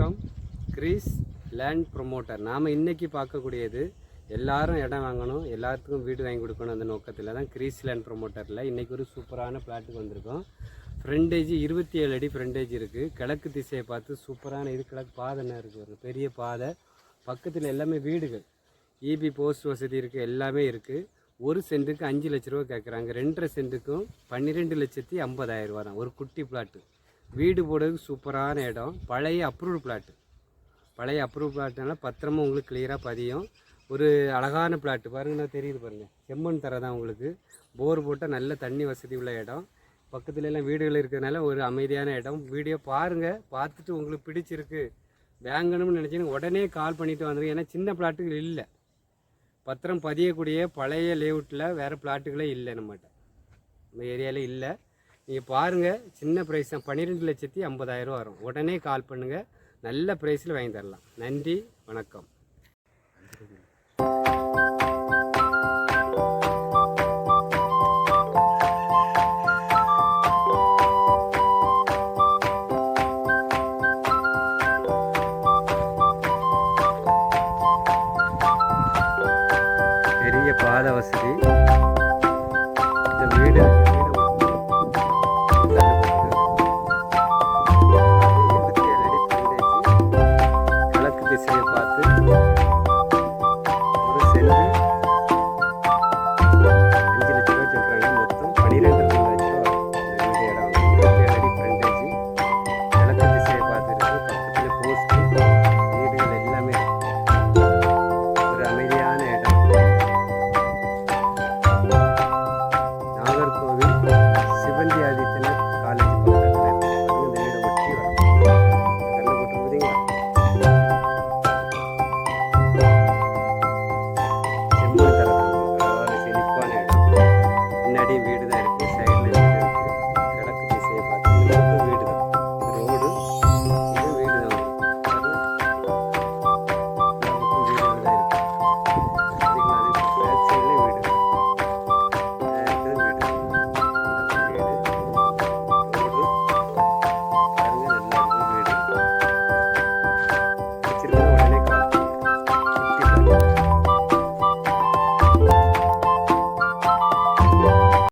வணக்கம். Greece land promoter. நாம் இன்றைக்கி பார்க்கக்கூடியது எல்லாரும் இடம் வாங்கணும் எல்லாத்துக்கும் வீடு வாங்கி கொடுக்கணும் அந்த நோக்கத்தில் தான் கிரீஸ் லேண்ட் ப்ரொமோட்டரில் இன்றைக்கி ஒரு சூப்பரான பிளாட்டுக்கு வந்திருக்கோம். ஃப்ரண்டேஜ் இருபத்தி ஏழு அடி ஃப்ரண்டேஜ் இருக்குது கிழக்கு திசையை பார்த்து சூப்பரான இது கிழக்கு பாதை என்ன இருக்குது ஒரு பெரிய பாதை. பக்கத்தில் எல்லாமே வீடுகள். இபி போஸ்ட் வசதி இருக்குது எல்லாமே இருக்குது ஒரு சென்ட்டுக்கு அஞ்சு லட்ச ரூபா கேட்குறாங்க ரெண்டரை சென்ட்டுக்கும் பன்னிரெண்டு லட்சத்தி ஐம்பதாயிரம் ரூபா தான். ஒரு குட்டி பிளாட்டு வீடு போடுறதுக்கு சூப்பரான இடம். பழைய அப்ரூவ்டு பிளாட்டு பழைய அப்ரூவ் பிளாட்னால பத்திரமா உங்களுக்கு கிளியராக பதியும். ஒரு அழகான பிளாட்டு பாருங்கண்ணா தெரியுது பாருங்கள் செம்மண் தர தான் உங்களுக்கு. போர் போட்டால் நல்ல தண்ணி வசதி உள்ள இடம். பக்கத்துல எல்லாம் வீடுகள் இருக்கிறதுனால ஒரு அமைதியான இடம். வீடியோ பாருங்கள் பார்த்துட்டு உங்களுக்கு பிடிச்சிருக்கு. வாங்கணும்னு நினச்சிங்கன்னா உடனே கால் பண்ணிட்டு வந்துருங்க. ஏன்னா சின்ன பிளாட்டுகள் இல்லை. பத்திரம் பதியக்கூடிய பழைய லேஅவுட்டில் வேறு பிளாட்டுகளே இல்லை நம்மகிட்ட. நம்ம ஏரியாவில் இல்லை. நீங்கள் பாருங்கள் சின்ன ப்ரைஸ் தான். பன்னிரெண்டு லட்சத்தி ஐம்பதாயிரம் வரும். உடனே கால் பண்ணுங்கள் நல்ல ப்ரைஸில் வாங்கி தரலாம். நன்றி வணக்கம். பெரிய பாத வசதி. சேர்ந்து அஞ்சு லட்ச ரூபா சொல்கிறாங்க மொத்தம் பன்னிரெண்டு சிவந்தி ஆதித்த